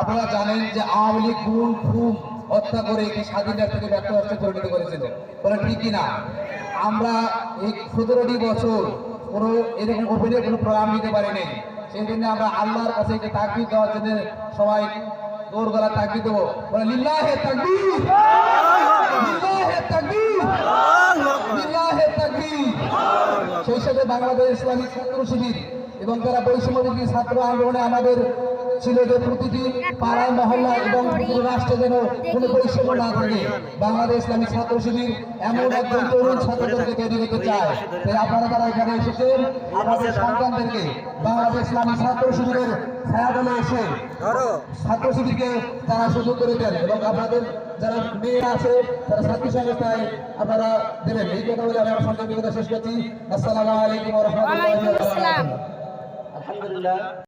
আপনারা জানেন যে আওয়ামী লীগ গুম খুম হত্যা করে একটি স্বাধীনতা থেকে ব্যর্থ রাষ্ট্রে পরিণত করেছিল। বলে ঠিক কিনা? আমরা এই সতেরোটি বছর কোনো এরকম ওপেনে কোনো প্রোগ্রাম নিতে পারিনি সেই জন্য আমরা আল্লাহর কাছে একটি তাকবির দেওয়ার জন্য সবাই জোর গলা তাকবির দেবো। বলে লিল্লাহে তাকবীর! লিল্লাহে সেই সাথে বাংলাদেশ ইসলামিক ছাত্র শিবির এবং তারা বৈষম্য বিরোধী ছাত্র আন্দোলনে আমাদের ছিল যে প্রতিটি পাড়ায় মহল্লা এবং প্রতিটি রাষ্ট্রে যেন কোনো বৈষম্য না থাকে বাংলাদেশ ইসলামিক ছাত্র শিবির এমন একজন তরুণ ছাত্রদেরকে তৈরি করতে চায়। তাই আপনারা তারা এখানে এসেছেন আমাদের সন্তানদেরকে বাংলাদেশ ইসলামিক ছাত্র শিবিরের ছায়াদলে এসে ছাত্র শিবিরকে তারা সুযোগ করে দেন এবং আপনাদের যারা মেয়ে আছে তারা ছাত্রী সংস্থায় আপনারা দেবেন। এই কথা বলে আমি আমার কথা শেষ করছি। আসসালামু আলাইকুম রাহমাতুল্লাহি الحمد لله.